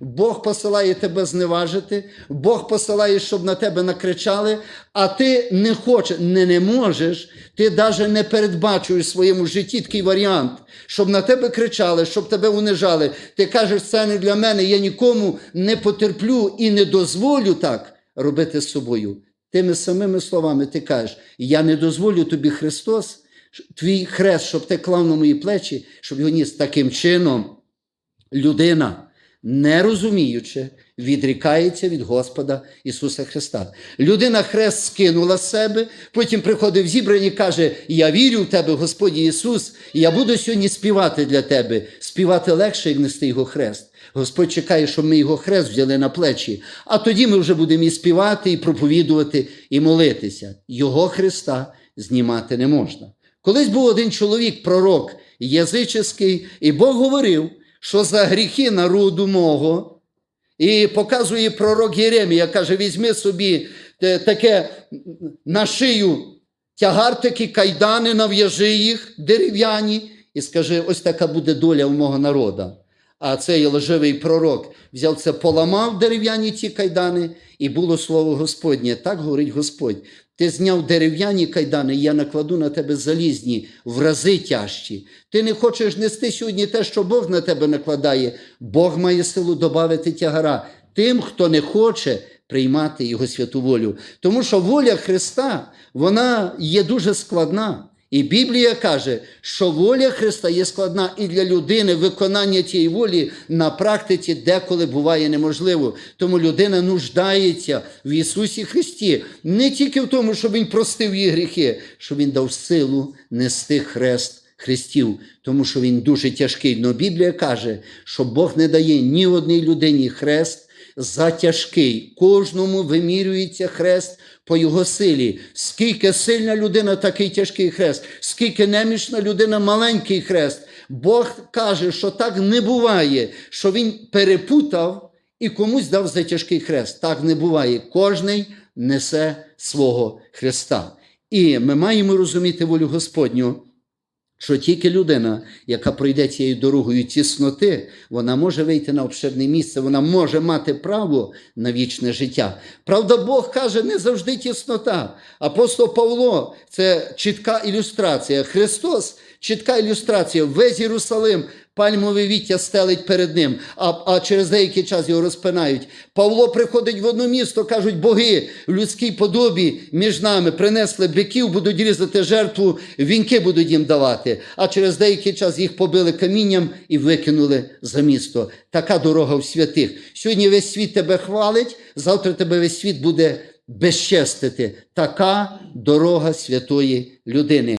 Бог посилає тебе зневажити, Бог посилає, щоб на тебе накричали, а ти не хочеш, не, не можеш, ти навіть не передбачуєш в своєму житті такий варіант, щоб на тебе кричали, щоб тебе унижали. Ти кажеш, це не для мене, я нікому не потерплю і не дозволю так робити з собою. Тими самими словами ти кажеш, я не дозволю тобі Христос, твій хрест, щоб ти клав на мої плечі, щоб його ніс таким чином. Людина, не розуміючи, відрікається від Господа Ісуса Христа. Людина хрест скинула з себе, потім приходить в зібрання і каже: Я вірю в тебе, Господь Ісус, і я буду сьогодні співати для тебе. Співати легше, як нести його хрест. Господь чекає, щоб ми його хрест взяли на плечі, а тоді ми вже будемо і співати, і проповідувати, і молитися. Його Христа знімати не можна. Колись був один чоловік, пророк язичний, і Бог говорив, що за гріхи народу мого, і показує пророк Єремія, каже: візьми собі таке на шию тягар такі кайдани, нав'яжи їх дерев'яні, і скажи: ось така буде доля у мого народа. А цей лживий пророк взяв це, поламав дерев'яні ті кайдани, і було слово Господнє. Так говорить Господь. Ти зняв дерев'яні кайдани, і я накладу на тебе залізні, в рази тяжчі. Ти не хочеш нести сьогодні те, що Бог на тебе накладає. Бог має силу додати тягара тим, хто не хоче приймати Його святу волю. Тому що воля Христа, вона є дуже складна. І Біблія каже, що воля Христа є складна і для людини виконання тієї волі на практиці деколи буває неможливо. Тому людина нуждається в Ісусі Христі не тільки в тому, щоб Він простив її гріхи, щоб Він дав силу нести хрест Христів, тому що він дуже тяжкий. Но Біблія каже, що Бог не дає ні одній людині хрест затяжкий. Кожному вимірюється хрест по його силі. Скільки сильна людина, такий тяжкий хрест, скільки немічна людина, маленький хрест. Бог каже, що так не буває, що він перепутав і комусь дав за тяжкий хрест. Так не буває. Кожний несе свого Христа. І ми маємо розуміти волю Господню. Що тільки людина, яка пройде цією дорогою тісноти, вона може вийти на обширне місце, вона може мати право на вічне життя. Правда, Бог каже, не завжди тіснота. Апостол Павло це чітка ілюстрація. Христос чітка ілюстрація. Весь Єрусалим пальмове віття стелить перед ним, а, а через деякий час його розпинають. Павло приходить в одне місто, кажуть, боги в людській подобі між нами принесли биків, будуть різати жертву, вінки будуть їм давати. А через деякий час їх побили камінням і викинули за місто. Така дорога в святих. Сьогодні весь світ тебе хвалить, завтра тебе весь світ буде безчестити. Така дорога святої людини.